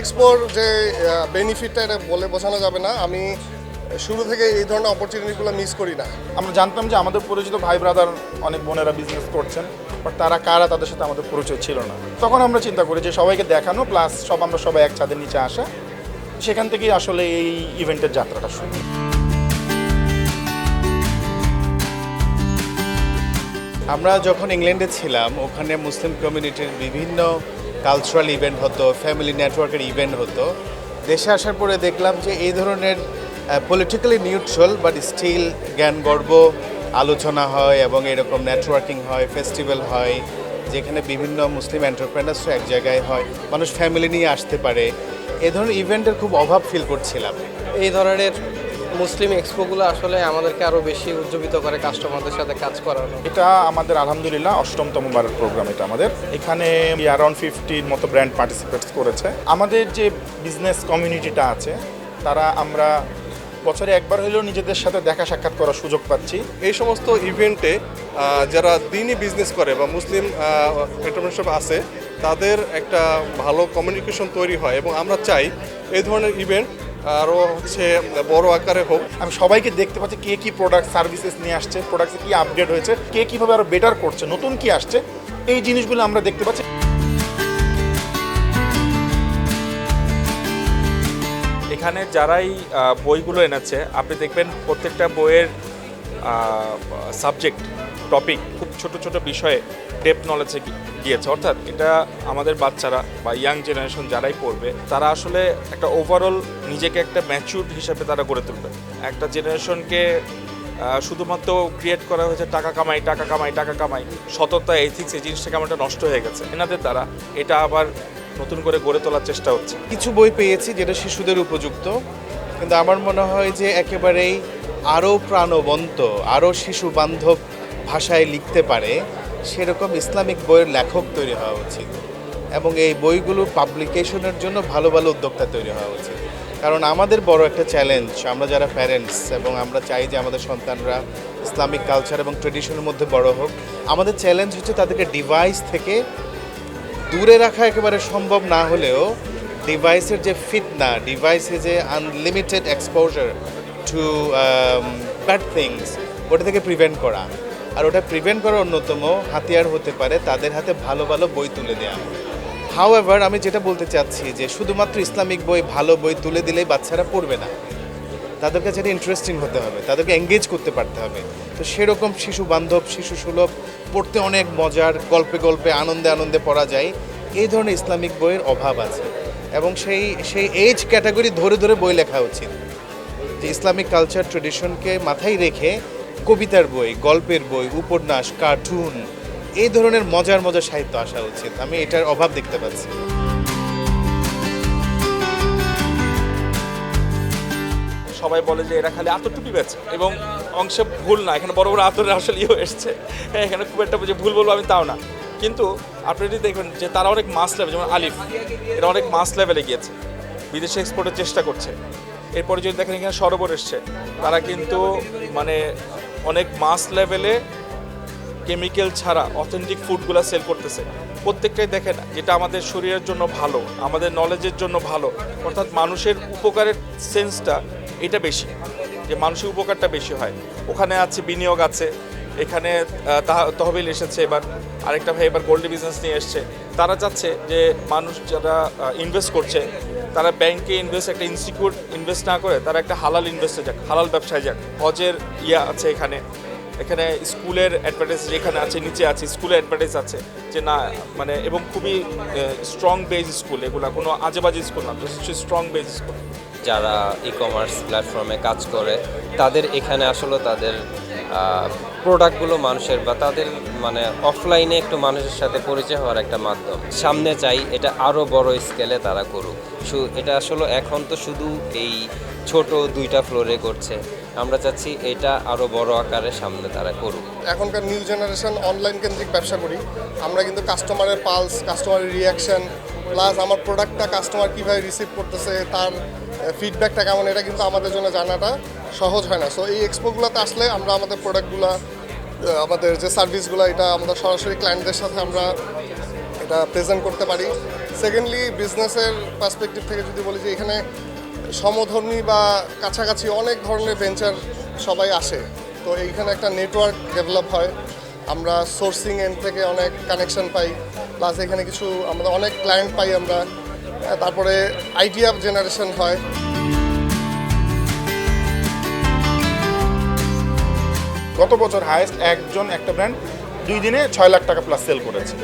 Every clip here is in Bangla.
এক্সপোর যে বেনিফিটটা এটা বলে বোঝানো যাবে না। আমি শুরু থেকে এই ধরনের অপরচুনিটিগুলো মিস করি না। আমরা জানতাম যে আমাদের পরিচিত ভাই ব্রাদার অনেক বোনেরা বিজনেস করছেন বাট তারা কারা তাদের সাথে আমাদের পরিচয় ছিল না। তখন আমরা চিন্তা করি যে সবাইকে দেখানো প্লাস সব আমরা সবাই এক ছাদের নিচে আসা। সেখান থেকেই আসলে এই ইভেন্টের যাত্রাটা শুরু। আমরা যখন ইংল্যান্ডে ছিলাম ওখানে মুসলিম কমিউনিটির বিভিন্ন কালচারাল ইভেন্ট হতো ফ্যামিলি নেটওয়ার্কের ইভেন্ট হতো। দেশে আসার পরে দেখলাম যে এই ধরনের পলিটিক্যালি নিউট্রাল বাট স্টিল জ্ঞান গর্ব আলোচনা হয় এবং এরকম নেটওয়ার্কিং হয় ফেস্টিভ্যাল হয়, যেখানে বিভিন্ন মুসলিম এন্টারপ্রেনার্সও এক জায়গায় হয়। মানুষ ফ্যামিলি নিয়ে আসতে পারে। এ ধরনের ইভেন্টের খুব অভাব ফিল করছিলাম। এই ধরনের মুসলিম এক্সপোগুলো আসলে আমাদেরকে আরও বেশি উজ্জীবিত করে কাস্টমারদের সাথে কাজ করানো। এটা আমাদের আলহামদুলিল্লাহ অষ্টমতম বারের প্রোগ্রাম এটা আমাদের। এখানে অ্যারাউন্ড ফিফটির মতো ব্র্যান্ড পার্টিসিপেটস করেছে। আমাদের যে বিজনেস কমিউনিটিটা আছে তারা আমরা বছরে একবার হলেও নিজেদের সাথে দেখা সাক্ষাৎ করার সুযোগ পাচ্ছি। এই সমস্ত ইভেন্টে যারা দিনই বিজনেস করে বা মুসলিম এন্টারপ্রেনারশিপ আছে তাদের একটা ভালো কমিউনিকেশন তৈরি হয় এবং আমরা চাই এই ধরনের ইভেন্ট আরও হচ্ছে বড় আকারে হোক, আমি সবাইকে দেখতে পাচ্ছি কে কী প্রোডাক্ট সার্ভিসেস নিয়ে আসছে প্রোডাক্টে কী আপডেট হয়েছে, কে কীভাবে আরও বেটার করছে, নতুন কি আসছে, এই জিনিসগুলো আমরা দেখতে পাচ্ছি। এখানে যারাই বইগুলো এনেছে, আপনি দেখবেন প্রত্যেকটা বইয়ের সাবজেক্ট টপিক খুব ছোট ছোট বিষয়ে ডেপ নলেজে গিয়েছে। অর্থাৎ এটা আমাদের বাচ্চারা বা ইয়াং জেনারেশন যারাই পড়বে, তারা আসলে একটা ওভারঅল নিজেকে একটা ম্যাচিউর হিসাবে তারা গড়ে তুলবে। একটা জেনারেশনকে শুধুমাত্র ক্রিয়েট করা হয়েছে টাকা কামাই টাকা কামাই টাকা কামাই, সততা এথিক্স এই জিনিসটা কেমন একটা নষ্ট হয়ে গেছে। এনাদের দ্বারা এটা আবার নতুন করে গড়ে তোলার চেষ্টা হচ্ছে। কিছু বই পেয়েছি যেটা শিশুদের উপযুক্ত, কিন্তু আমার মনে হয় যে একেবারেই আরও প্রাণবন্ত, আরও শিশু বান্ধব ভাষায় লিখতে পারে, সেরকম ইসলামিক বইয়ের লেখক তৈরি হওয়া উচিত। এবং এই বইগুলো পাবলিকেশনের জন্য ভালো ভালো উদ্যোক্তা তৈরি হওয়া উচিত। কারণ আমাদের বড় একটা চ্যালেঞ্জ আমরা যারা প্যারেন্টস এবং আমরা চাই যে আমাদের সন্তানরা ইসলামিক কালচার এবং ট্রেডিশনের মধ্যে বড় হোক, আমাদের চ্যালেঞ্জ হচ্ছে তাদেরকে ডিভাইস থেকে দূরে রাখা একেবারে সম্ভব না হলেও ডিভাইসের যে ফিটনা ডিভাইসে যে unlimited exposure to bad things ওটা থেকে প্রিভেন্ট করা। আর ওটা প্রিভেন্ট করার অন্যতম, হাতিয়ার হতে পারে, তাদের হাতে ভালো ভালো বই তুলে দেওয়া হাউ আমি যেটা বলতে চাচ্ছি যে শুধুমাত্র ইসলামিক বই, ভালো বই তুলে দিলেই বাচ্চারা পড়বে না। তাদের কাছে এটা ইন্টারেস্টিং হতে হবে, তাদেরকে এঙ্গেজ করতে পারতে হবে। তো সেরকম শিশু বান্ধব, শিশু সুলভ, পড়তে অনেক মজার, গল্পে গল্পে আনন্দে আনন্দে পড়া যায়, এই ধরনের ইসলামিক বইয়ের অভাব আছে। এবং সেই সেই এজ ক্যাটাগরি ধরে ধরে বই লেখা উচিত। যে ইসলামিক কালচার ট্রেডিশনকে মাথায় রেখে কবিতার বই, গল্পের বই, উপন্যাস, কার্টুন, এই ধরনের মজার মজার সাহিত্য আসা উচিত। আমি এটার অভাব দেখতে পাচ্ছি। সবাই বলে যে এরা খালি আতরটুপি বেচে এবং অংশে ভুল না। এখানে বড় বড় আতরের আসলে ইয়েও এসছে। হ্যাঁ এখানে খুব একটা যে ভুল বলব আমি তাও না। কিন্তু আপনি যদি দেখবেন যে তারা অনেক মাস লেভেল যেমন আলিফ, এরা অনেক মাস লেভেলে গিয়েছে। বিদেশে এক্সপোর্টের চেষ্টা করছে। এরপরে যদি দেখেন এখানে সরোবর এসছে, তারা কিন্তু মানে অনেক মাস লেভেলে কেমিক্যাল ছাড়া অথেন্টিক ফুডগুলো সেল করতেছে। প্রত্যেকটাই দেখেন যেটা আমাদের শরীরের জন্য ভালো, আমাদের নলেজের জন্য ভালো, অর্থাৎ মানুষের উপকারের সেন্সটা এটা বেশি, যে মানুষের উপকারটা বেশি হয়। ওখানে আছে, বিনিয়োগ আছে এখানে তহবিল এসেছে, এবার আরেকটা ভাই এবার গোল্ড বিজনেস নিয়ে এসছে। তারা চাচ্ছে যে মানুষ যারা ইনভেস্ট করছে, তারা ব্যাংকে ইনভেস্ট একটা ইনস্টিটিউট ইনভেস্ট না করে, তারা একটা হালাল ইনভেস্টে যাক, হালাল ব্যবসায় যাক। হজের ইয়া আছে এখানে। এখানে স্কুলের অ্যাডভার্টাইজ যেখানে আছে, নিচে আছে স্কুলের অ্যাডভার্টাইজ আছে যে না মানে এবং খুবই স্ট্রং বেজ স্কুল এগুলা, কোনো আজেবাজে স্কুল না স্ট্রং বেজ স্কুল যারা ই কমার্স প্ল্যাটফর্মে কাজ করে, তাদের এখানে আসলে তাদের প্রোডাক্টগুলো মানুষের বা তাদের মানে অফলাইনে একটু মানুষের সাথে পরিচয় হওয়ার একটা মাধ্যম। সামনে চাই, এটা আরও বড় স্কেলে তারা করুক। শু- এটা আসলে এখন তো শুধু এই ছোট দুইটা ফ্লোরে করছে। আমরা চাচ্ছি এটা আরও বড় আকারে সামনে তারা করুক। এখনকার নিউ জেনারেশন অনলাইন কেন্দ্রিক ব্যবসা করি। আমরা কিন্তু কাস্টমারের পালস কাস্টমারের রিয়াকশন প্লাস আমার প্রোডাক্টটা কাস্টমার কীভাবে রিসিভ করতেছে, তার ফিডব্যাকটা কেমন, এটা কিন্তু আমাদের জন্য জানাটা সহজ হয় না। সো এই এক্সপোগুলোতে আসলে আমরা আমাদের প্রোডাক্টগুলো আমাদের যে সার্ভিসগুলো, এটা আমাদের সরাসরি ক্লায়েন্টদের সাথে আমরা এটা প্রেজেন্ট করতে পারি। সেকেন্ডলি বিজনেসের পার্সপেক্টিভ থেকে যদি বলি যে এখানে সমধর্মী বা কাছাকাছি অনেক ধরনের ভেঞ্চার সবাই আসে। তো এইখানে একটা নেটওয়ার্ক ডেভেলপ হয়। আমরা সোর্সিং এন্ড থেকে অনেক কানেকশন পাই। প্লাস এখানে কিছু আমরা অনেক ক্লায়েন্ট পাই আমরা। তারপরে আইডিয়া জেনারেশন হয়। গত বছর হায়েস্ট একজন একটা ব্র্যান্ড দুই দিনে ছয় লাখ টাকা প্লাস সেল করেছে?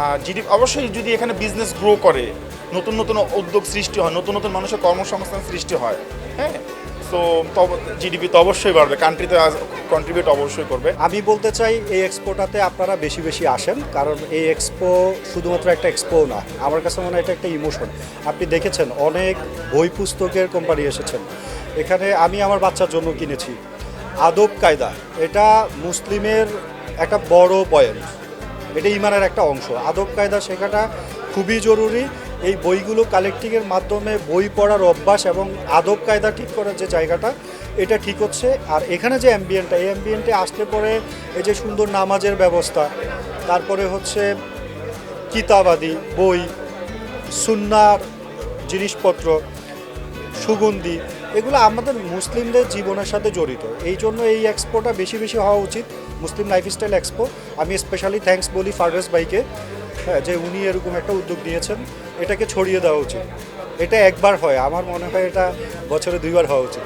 আর জিডি অবশ্যই যদি এখানে বিজনেস গ্রো করে, নতুন নতুন উদ্যোগ সৃষ্টি হয়, নতুন নতুন মানুষের কর্মসংস্থান সৃষ্টি হয় হ্যাঁ? সো জিডিপি তো অবশ্যই বাড়বে কান্ট্রিতে কন্ট্রিবিউট অবশ্যই করবে। আমি বলতে চাই, এই এক্সপোটাতে আপনারা বেশি বেশি আসেন, কারণ এই এক্সপো শুধুমাত্র একটা এক্সপো না, আমার কাছে মনে হয় এটা একটা ইমোশন আপনি দেখেছেন, অনেক বই পুস্তকের কোম্পানি এসেছেন। এখানে আমি আমার বাচ্চার জন্য কিনেছি। আদব কায়দা, এটা মুসলিমের একটা বড় পয়েন্ট। এটা ইমানের একটা অংশ। আদব কায়দা শেখাটা খুবই জরুরি। এই বইগুলো কালেক্টিংয়ের মাধ্যমে বই পড়ার অভ্যাস এবং আদব কায়দা ঠিক করার যে জায়গাটা, এটা ঠিক হচ্ছে। আর এখানে যে অ্যাম্বিয়েন্টটা এই অ্যাম্বিয়েন্টে আসলে পরে এই যে সুন্দর নামাজের ব্যবস্থা, তারপরে হচ্ছে কিতাবাদি, বই, সুন্নার জিনিসপত্র, সুগন্ধি এগুলো আমাদের মুসলিমদের জীবনের সাথে জড়িত। এই জন্য এই এক্সপোটা বেশি বেশি হওয়া উচিত, মুসলিম লাইফস্টাইল এক্সপো আমি স্পেশালি থ্যাঙ্কস বলি ফারভেজ ভাইকে হ্যাঁ যে উনি এরকম একটা উদ্যোগ নিয়েছেন, এটাকে ছড়িয়ে দেওয়া উচিত। এটা একবার হয়, আমার মনে হয় এটা বছরে দুইবার হওয়া উচিত।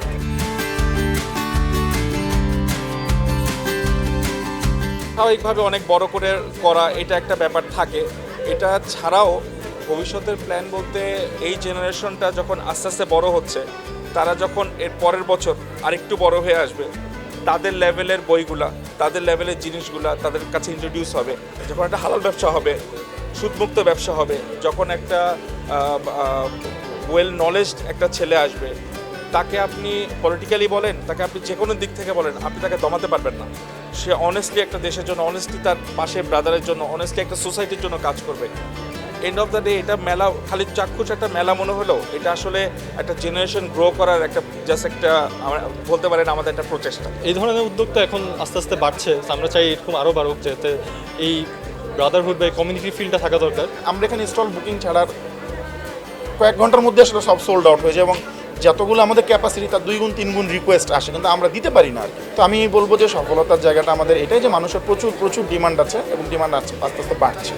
স্বাভাবিকভাবে অনেক বড় করে করা এটা একটা ব্যাপার থাকে। এটা ছাড়াও ভবিষ্যতের প্ল্যান বলতে এই জেনারেশনটা যখন আস্তে আস্তে বড় হচ্ছে তারা যখন এর পরের বছর আরেকটু বড় হয়ে আসবে, তাদের লেভেলের বইগুলা, তাদের লেভেলের জিনিসগুলা তাদের কাছে ইন্ট্রোডিউস হবে। যখন একটা হালাল ব্যবসা হবে, সুদমুক্ত ব্যবসা হবে, যখন একটা ওয়েল নলেজড একটা ছেলে আসবে, তাকে আপনি পলিটিক্যালি বলেন, তাকে আপনি যে কোনো দিক থেকে বলেন, আপনি তাকে দমাতে পারবেন না। সে অনেস্টলি একটা দেশের জন্য অনেস্টলি তার পাশে ব্রাদারের জন্য অনেস্টলি একটা সোসাইটির জন্য কাজ করবে। এন্ড অফ দ্য ডে এটা মেলা খালি চাক্ষুষ একটা মেলা মনে হলেও এটা আসলে একটা জেনারেশন গ্রো করার একটা জাস্ট একটা আমরা বলতে পারেন আমাদের একটা প্রচেষ্টা। এই ধরনের উদ্যোগটা এখন আস্তে আস্তে বাড়ছে। আমরা চাই এরকম আরও বাড়ুক যাতে এই ব্রাদারহুড বা কমিউনিটি ফিলটা থাকা দরকার। আমরা এখানে স্টল বুকিং ছাড়ার কয়েক ঘণ্টার মধ্যে আসলে সব সোল্ড আউট হয়ে যায় এবং যতগুলো আমাদের ক্যাপাসিটি তার দুই গুণ তিন গুণ রিকোয়েস্ট আসে কিন্তু আমরা দিতে পারি না আর তো আমি বলব যে সফলতার জায়গাটা আমাদের এটাই যে মানুষের প্রচুর প্রচুর ডিমান্ড আছে এবং ডিমান্ড আছে আস্তে আস্তে বাড়ছে।